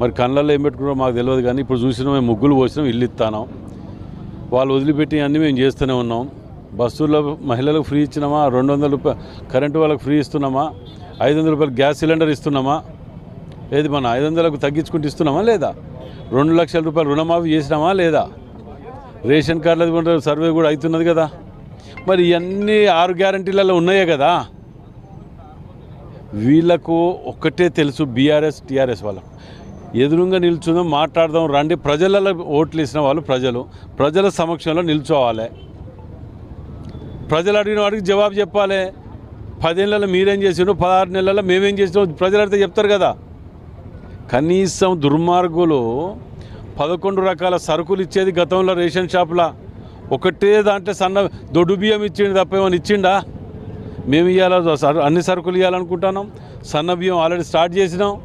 మరి కళ్ళల్లో ఏం పెట్టుకున్నారో మాకు తెలియదు కానీ ఇప్పుడు చూసినా మేము ముగ్గులు పోసినాం ఇల్లు ఇస్తాను వాళ్ళు వదిలిపెట్టి అన్నీ మేము చేస్తూనే ఉన్నాం. బస్సుల్లో మహిళలకు ఫ్రీ ఇచ్చినామా? రెండు వందల రూపాయలు కరెంటు వాళ్ళకి ఫ్రీ ఇస్తున్నామా? ఐదు వందల రూపాయలు గ్యాస్ సిలిండర్ ఇస్తున్నామా? ఏది మన ఐదు వందలకు తగ్గించుకుంటూ ఇస్తున్నామా లేదా? రెండు లక్షల రూపాయలు రుణమాఫీ చేసినామా లేదా? రేషన్ కార్డులది కూడా సర్వే కూడా అవుతున్నది కదా. మరి ఇవన్నీ ఆరు గ్యారంటీలలో ఉన్నాయే కదా. వీళ్ళకు ఒక్కటే తెలుసు బీఆర్ఎస్ టీఆర్ఎస్ వాళ్ళకు. ఎదురుగా నిల్చుందాం మాట్లాడదాం రండి. ప్రజలలో ఓట్లు ఇచ్చిన వాళ్ళు ప్రజలు. ప్రజల సమక్షంలో నిల్చోవాలి. ప్రజలు అడిగిన వాడికి జవాబు చెప్పాలి. పదేళ్ళలో మీరేం చేసినారు పదహారు నెలల్లో మేమేం చేసినాం? ప్రజలు అడిగితే చెప్తారు కదా. కనీసం దుర్మార్గులు పదకొండు రకాల సరుకులు ఇచ్చేది గతంలో రేషన్ షాపులా. ఒకటే దాంట్లో సన్న దొడ్డు బియ్యం ఇచ్చిండు తప్ప ఏమైనా ఇచ్చిండా? మేము ఇవ్వాల అన్ని సరుకులు ఇవ్వాలనుకుంటున్నాం సన్న బియ్యం ఆల్రెడీ స్టార్ట్ చేసినాం.